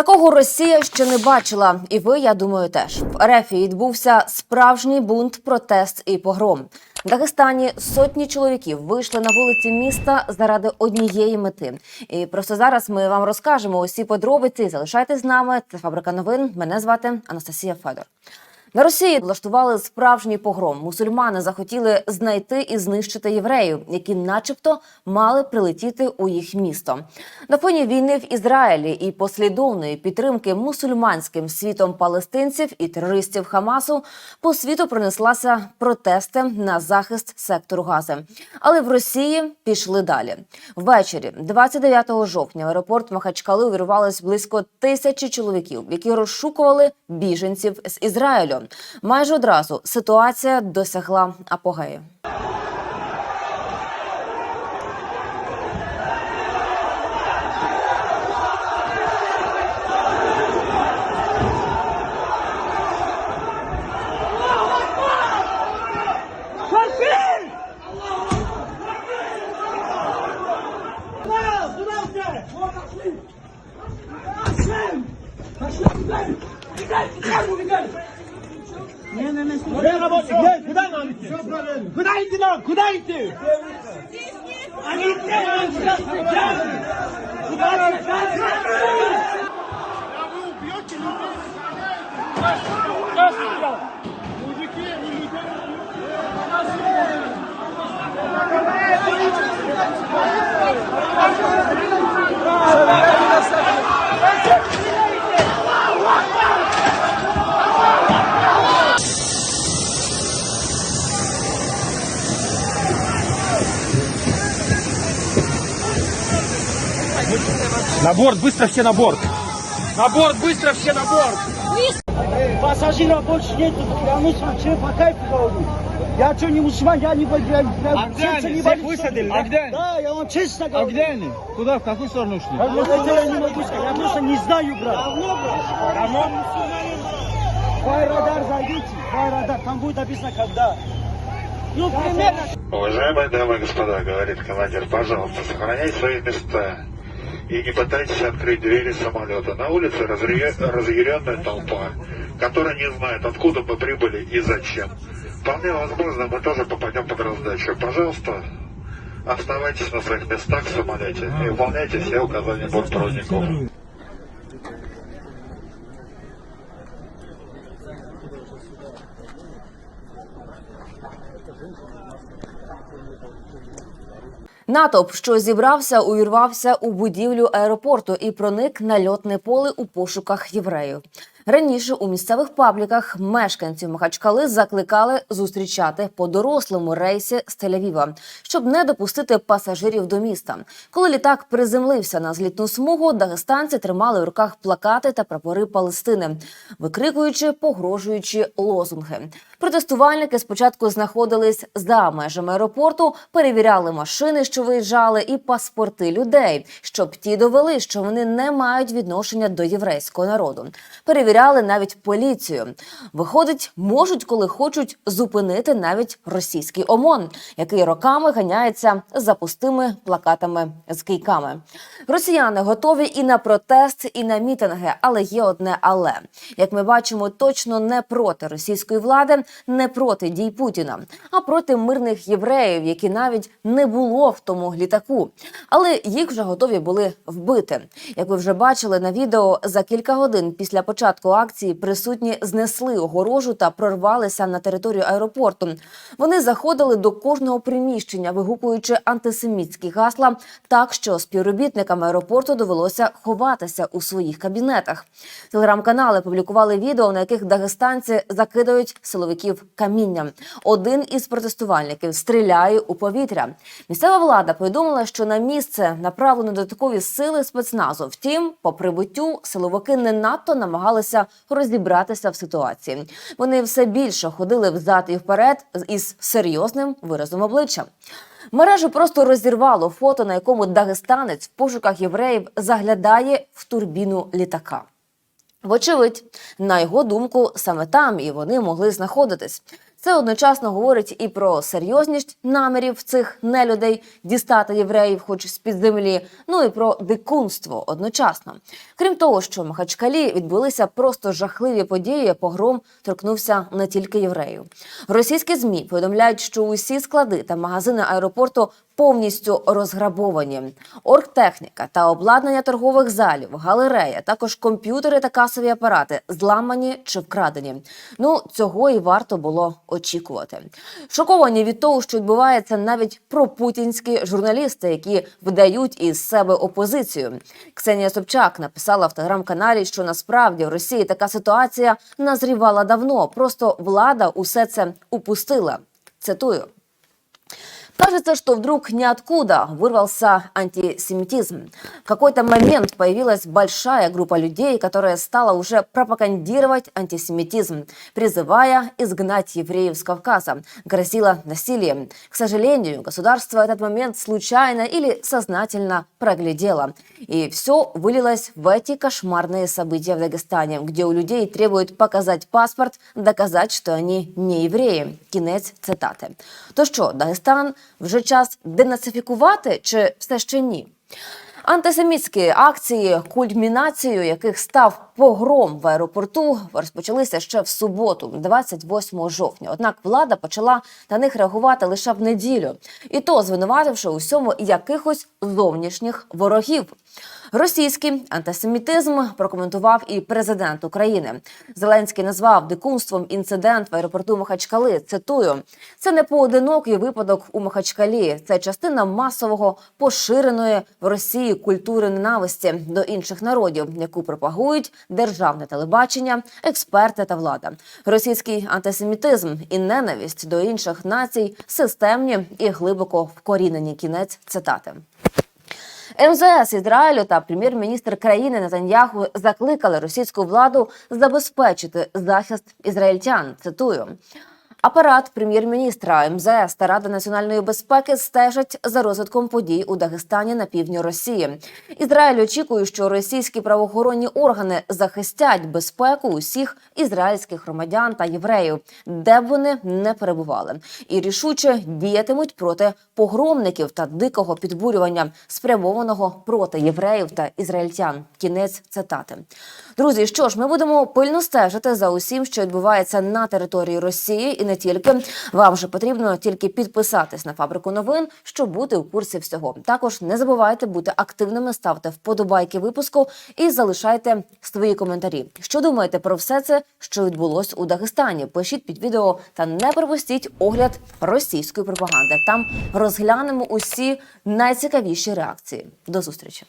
Такого Росія ще не бачила, і ви, я думаю, теж в РФ відбувся справжній бунт, протест і погром. В Дагестані сотні чоловіків вийшли на вулиці міста заради однієї мети. І просто зараз ми вам розкажемо усі подробиці. Залишайтесь з нами. Це фабрика новин. Мене звати Анастасія Федор. На Росії влаштували справжній погром. Мусульмани захотіли знайти і знищити євреїв, які, начебто, мали прилетіти у їх місто. На фоні війни в Ізраїлі і послідовної підтримки мусульманським світом палестинців і терористів Хамасу по світу пронеслася протести на захист сектору Гази. Але в Росії пішли далі. Ввечері, 29 жовтня, в аеропорт Махачкали увірвалось близько тисячі чоловіків, які розшукували біженців з Ізраїлю. Майже одразу ситуація досягла апогею. Взяли? Вот пошли! Пошли! Пошли, Куда идти нам? Куда идти? Они требуют сейчас сейчас! Куда сейчас? Вы убьете людей! Нас убьет! Мужики, вы людей убьете! Нас убьет! На борт, быстро все на борт! На борт, быстро все на борт! Пассажиров больше нету, я мусульман, че по кайфу говорю. Я что, не мусульман, я не боюсь, я, я А где сердце они? не Всех болит, высадили, да? ли? Где они? Да, я вам честно А говорю. где они? Куда, в какую сторону ушли? Я, вот это я не могу сказать, я просто не знаю, брат. Аэродар зайдите, в аэродар, там будет написано когда. Ну, примерно. Уважаемые дамы и господа, говорит командир, пожалуйста, сохраняйте свои места и не пытайтесь открыть двери самолета. На улице разре- разъяренная толпа, которая не знает, откуда мы прибыли и зачем. Вполне возможно, мы тоже попадем под раздачу. Пожалуйста, оставайтесь на своих местах в самолете и выполняйте все указания бортпроводников. Натовп, що зібрався, увірвався у будівлю аеропорту і проник на льотне поле у пошуках євреїв. Раніше у місцевих пабліках мешканців Махачкали закликали зустрічати по дорослому рейсі з Тель-Авіва, щоб не допустити пасажирів до міста. Коли літак приземлився на злітну смугу, дагестанці тримали в руках плакати та прапори Палестини, викрикуючи, погрожуючи лозунги. Протестувальники спочатку знаходились за межами аеропорту, перевіряли машини, що виїжджали, і паспорти людей, щоб ті довели, що вони не мають відношення до єврейського народу. Перевіряли навіть поліцію. Виходить, можуть, коли хочуть, зупинити навіть російський ОМОН, який роками ганяється за пустими плакатами з кийками. Росіяни готові і на протест, і на мітинги, але є одне але як ми бачимо, точно не проти російської влади, не проти дій Путіна, а проти мирних євреїв, які навіть не було в тому літаку. Але їх вже готові були вбити. Як ви вже бачили на відео, за кілька годин після початку акції присутні знесли огорожу та прорвалися на територію аеропорту. Вони заходили до кожного приміщення, вигукуючи антисемітські гасла, так що співробітникам аеропорту довелося ховатися у своїх кабінетах. Телеграм-канали публікували відео, на яких дагестанці закидають силовиків камінням. Один із протестувальників стріляє у повітря. Місцева влада повідомила, що на місце направлено додаткові сили спецназу. Втім, по прибуттю силовики не надто намагалися розібратися в ситуації. Вони все більше ходили взад і вперед із серйозним виразом обличчя. Мережу просто розірвало фото, на якому дагестанець в пошуках євреїв заглядає в турбіну літака. Вочевидь, на його думку, саме там і вони могли знаходитись. Це одночасно говорить і про серйозність намірів цих нелюдей дістати євреїв, хоч з під землі, ну і про дикунство одночасно. Крім того, що в Махачкалі відбулися просто жахливі події, погром торкнувся не тільки євреїв. Російські змі повідомляють, що усі склади та магазини аеропорту повністю розграбовані. Оргтехніка та обладнання торгових залів, галерея, також комп'ютери та касові апарати зламані чи вкрадені. Ну цього і варто було очікувати. Шоковані від того, що відбувається навіть пропутінські журналісти, які видають із себе опозицію. Ксенія Собчак написала в телеграм-каналі, що насправді в Росії така ситуація назрівала давно. Просто влада усе це упустила. Цитую. Кажется, что вдруг ниоткуда вырвался антисемитизм. В какой-то момент появилась большая группа людей, которая стала уже пропагандировать антисемитизм, призывая изгнать евреев с Кавказа, грозила насилием. К сожалению, государство этот момент случайно или сознательно проглядело. И все вылилось в эти кошмарные события в Дагестане, где у людей требуют показать паспорт, доказать, что они не євреї. Кінець цитати. То що, Дагестан вже час денацифікувати чи все ще ні? Антисемітські акції, кульмінацією яких став погром в аеропорту, розпочалися ще в суботу, 28 жовтня. Однак влада почала на них реагувати лише в неділю, і то звинувативши усьому якихось зовнішніх ворогів. Російський антисемітизм прокоментував і президент України. Зеленський назвав дикунством інцидент в аеропорту Махачкали. Цитую: це не поодинокий випадок у Махачкалі. Це частина масового поширеної в Росії культури ненависті до інших народів, яку пропагують державне телебачення, експерти та влада. Російський антисемітизм і ненависть до інших націй системні і глибоко вкорінені. Кінець цитати. МЗС Ізраїлю та прем'єр-міністр країни Натаньяху закликали російську владу забезпечити захист ізраїльтян. Цитую. Апарат прем'єр-міністра МЗС та Рада національної безпеки стежать за розвитком подій у Дагестані на півдні Росії. Ізраїль очікує, що російські правоохоронні органи захистять безпеку усіх ізраїльських громадян та євреїв, де б вони не перебували, і рішуче діятимуть проти погромників та дикого підбурювання, спрямованого проти євреїв та ізраїльтян. Кінець цитати. Друзі, що ж, ми будемо пильно стежити за усім, що відбувається на території Росії, і не тільки вам же потрібно тільки підписатись на фабрику новин, щоб бути у курсі всього. Також не забувайте бути активними, ставте вподобайки випуску і залишайте свої коментарі. Що думаєте про все це, що відбулось у Дагестані? Пишіть під відео та не пропустіть огляд російської пропаганди. Там розглянемо усі найцікавіші реакції. До зустрічі.